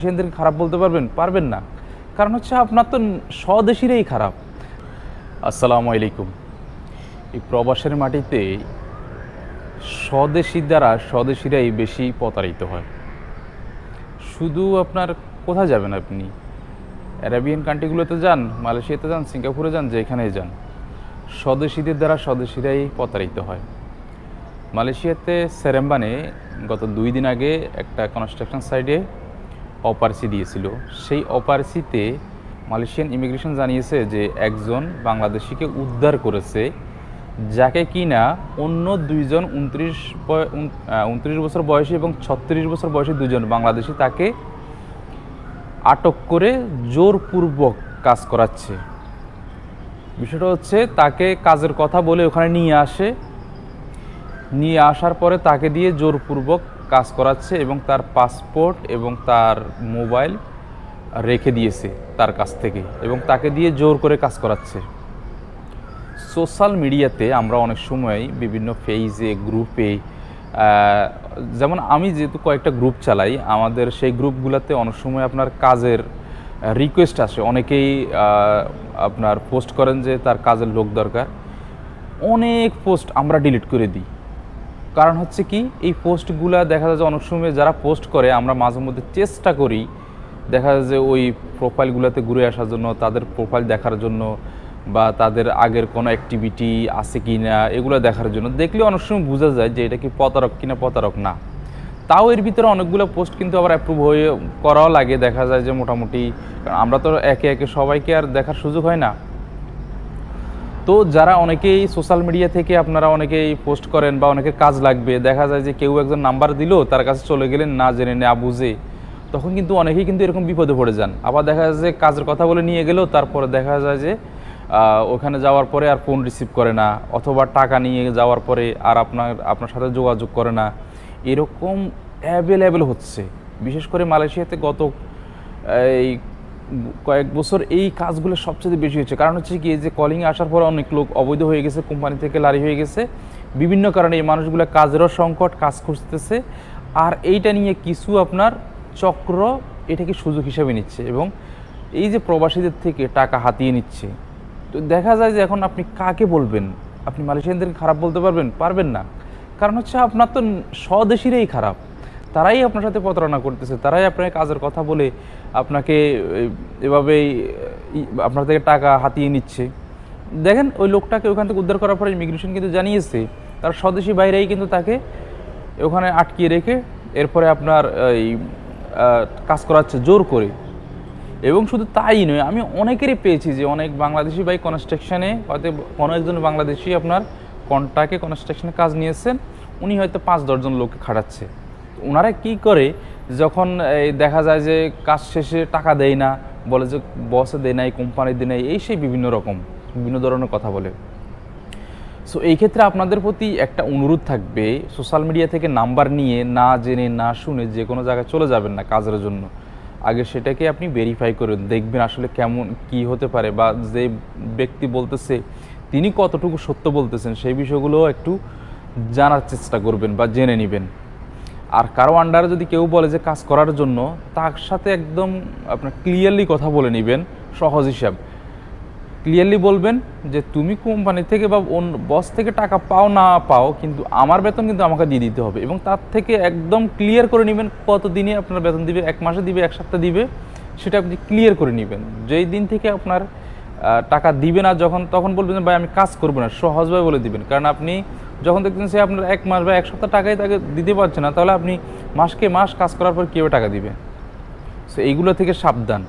মালয়েশিয়ানদেরকে খারাপ বলতে পারবেন? পারবেন না। কারণ হচ্ছে আপনার তো স্বদেশিরাই খারাপ। আসসালামু আলাইকুম। এই প্রবাসের মাটিতে স্বদেশির দ্বারা স্বদেশিরাই বেশি প্রতারিত হয়। শুধু আপনার কোথায় যাবেন আপনি? অ্যারাবিয়ান কান্ট্রিগুলোতে যান, মালয়েশিয়াতে যান, সিঙ্গাপুরে যান, যেখানেই যান। স্বদেশিদের দ্বারা স্বদেশিরাই প্রতারিত হয়। মালয়েশিয়াতে সেরেম্বানে গত দুই দিন আগে একটা কনস্ট্রাকশন সাইডে অপারসি দিয়েছিল। সেই অপারসিতে মালয়েশিয়ান ইমিগ্রেশন জানিয়েছে যে একজন বাংলাদেশিকে উদ্ধার করেছে, যাকে কিনা অন্য দুইজন উনত্রিশ উনত্রিশ বছর বয়সী এবং ছত্রিশ বছর বয়সী দুজন বাংলাদেশি তাকে আটক করে জোরপূর্বক কাজ করাচ্ছে। বিষয়টা হচ্ছে তাকে কাজের কথা বলে ওখানে নিয়ে আসে। নিয়ে আসার পরে তাকে দিয়ে জোরপূর্বক কাজ করাচ্ছে এবং তার পাসপোর্ট এবং তার মোবাইল রেখে দিয়েছে তার কাছ থেকে এবং তাকে দিয়ে জোর করে কাজ করাচ্ছে। সোশ্যাল মিডিয়াতে আমরা অনেক সময় বিভিন্ন পেজে গ্রুপে যেমন আমি যেহেতু কয়েকটা গ্রুপ চালাই, আমাদের সেই গ্রুপগুলোতে অনেক সময় আপনার কাজের রিকোয়েস্ট আসে। অনেকেই আপনার পোস্ট করেন যে তার কাজের লোক দরকার। অনেক পোস্ট আমরা ডিলিট করে দিই। কারণ হচ্ছে কি, এই পোস্টগুলা দেখা যায় যে অনেক সময় যারা পোস্ট করে, আমরা মাঝে মধ্যে চেষ্টা করি, দেখা যায় যে ওই প্রোফাইলগুলোতে ঘুরে আসার জন্য, তাদের প্রোফাইল দেখার জন্য বা তাদের আগের কোনো অ্যাক্টিভিটি আছে কি না এগুলো দেখার জন্য। দেখলে অনেক সময় বোঝা যায় যে এটা কি প্রতারক কিনা প্রতারক না। তাও এর ভিতরে অনেকগুলো পোস্ট কিন্তু আবার অ্যাপ্রুভ হয়ে করাও লাগে, দেখা যায় যে মোটামুটি আমরা তো একে একে সবাইকে আর দেখার সুযোগ হয় না। তো যারা অনেকেই সোশ্যাল মিডিয়া থেকে আপনারা অনেকেই পোস্ট করেন বা অনেকের কাজ লাগবে, দেখা যায় যে কেউ একজন নাম্বার দিল, তার কাছে চলে গেলেন, না জেনে না বুঝে, তখন কিন্তু অনেকেই কিন্তু এরকম বিপদে পড়ে যান। আবার দেখা যায় যে কাজের কথা বলে নিয়ে গেলেও তারপরে দেখা যায় যে ওখানে যাওয়ার পরে আর ফোন রিসিভ করে না, অথবা টাকা নিয়ে যাওয়ার পরে আর আপনার আপনার সাথে যোগাযোগ করে না। এরকম অ্যাভেলেবেল হচ্ছে। বিশেষ করে মালয়েশিয়াতে গত, এই কয়েক বছর এই কাজগুলো সবচেয়ে বেশি হয়েছে। কারণ হচ্ছে কি যে কলিংয়ে আসার পর অনেক লোক অবৈধ হয়ে গেছে কোম্পানি থেকে লারি হয়ে গেছে। বিভিন্ন কারণে এই মানুষগুলো কাজেরও সংকট, কাজ খুঁজতেছে। আর এইটা নিয়ে কিছু আপনার চক্র এটাকে সুযোগ হিসাবে নিচ্ছে এবং এই যে প্রবাসীদের থেকে টাকা হাতিয়ে নিচ্ছে। তো দেখা যায় যে এখন আপনি কাকে বলবেন? আপনি মালয়েশিয়ানদেরকে খারাপ বলতে পারবেন? পারবেন না। কারণ হচ্ছে আপনার তো স্বদেশিরাই খারাপ। তারাই আপনার সাথে প্রতারণা করতেছে, তারাই আপনাকে কাজের কথা বলে আপনাকে এভাবেই আপনার থেকে টাকা হাতিয়ে নিচ্ছে। দেখেন, ওই লোকটাকে ওখান থেকে উদ্ধার করার পরে ইমিগ্রেশন কিন্তু জানিয়েছে, তার স্বদেশি বাইরেই কিন্তু তাকে ওখানে আটকিয়ে রেখে এরপরে আপনার, এই কাজ করাচ্ছে জোর করে। এবং শুধু তাই নয়, আমি অনেকেরই পেয়েছি যে অনেক বাংলাদেশি ভাই কনস্ট্রাকশনে হয়তো কোনো একজন বাংলাদেশি আপনার কন্ট্রাক্টে কনস্ট্রাকশনে কাজ নিয়েছেন, উনি হয়তো পাঁচ দশজন লোককে খাটাচ্ছে। ওনারা কি করে যখন, এই দেখা যায় যে কাজ শেষে টাকা দেয় না, বলে যে বসে দেয় নাই কোম্পানি দেয় নাই, এই সেই বিভিন্ন রকম, বিভিন্ন ধরনের কথা বলে। সো এই ক্ষেত্রে আপনাদের প্রতি একটা অনুরোধ থাকবে সোশ্যাল মিডিয়া থেকে নাম্বার নিয়ে না জেনে, না শুনে যে কোনো জায়গায় চলে যাবেন না কাজের জন্য। আগে সেটাকে আপনি ভেরিফাই করুন দেখবেন আসলে কেমন, কি হতে পারে বা যে ব্যক্তি বলতেছে, তিনি কতটুকু সত্য বলতেছেন, সেই বিষয়গুলো একটু জানার চেষ্টা করবেন বা জেনে নেবেন। আর কারও আন্ডারে যদি কেউ বলে যে কাজ করার জন্য, তার সাথে একদম আপনার ক্লিয়ারলি কথা বলে নেবেন, সহজ হিসাব। ক্লিয়ারলি বলবেন যে তুমি কোম্পানি থেকে বা অন্য বস থেকে টাকা পাও না পাও, কিন্তু আমার বেতন কিন্তু আমাকে দিয়ে দিতে হবে এবং তার থেকে একদম ক্লিয়ার করে নেবেন কত দিনে আপনার বেতন দিবে, এক মাসে দিবে, এক সপ্তাহ দিবে, সেটা আপনি ক্লিয়ার করে নেবেন। যেই দিন থেকে আপনার টাকা দিবে না যখন, তখন বলবেন ভাই, আমি কাজ করব না। সহজভাবে বলে দিবেন। কারণ আপনি যখন দেখবেন সে আপনার এক মাস বা এক সপ্তাহ টাকাই তাকে দিতে পারছে না, তাহলে আপনি মাসকে মাস কাজ করার পর কীভাবে টাকা দিবে সো এইগুলো থেকে সাবধান।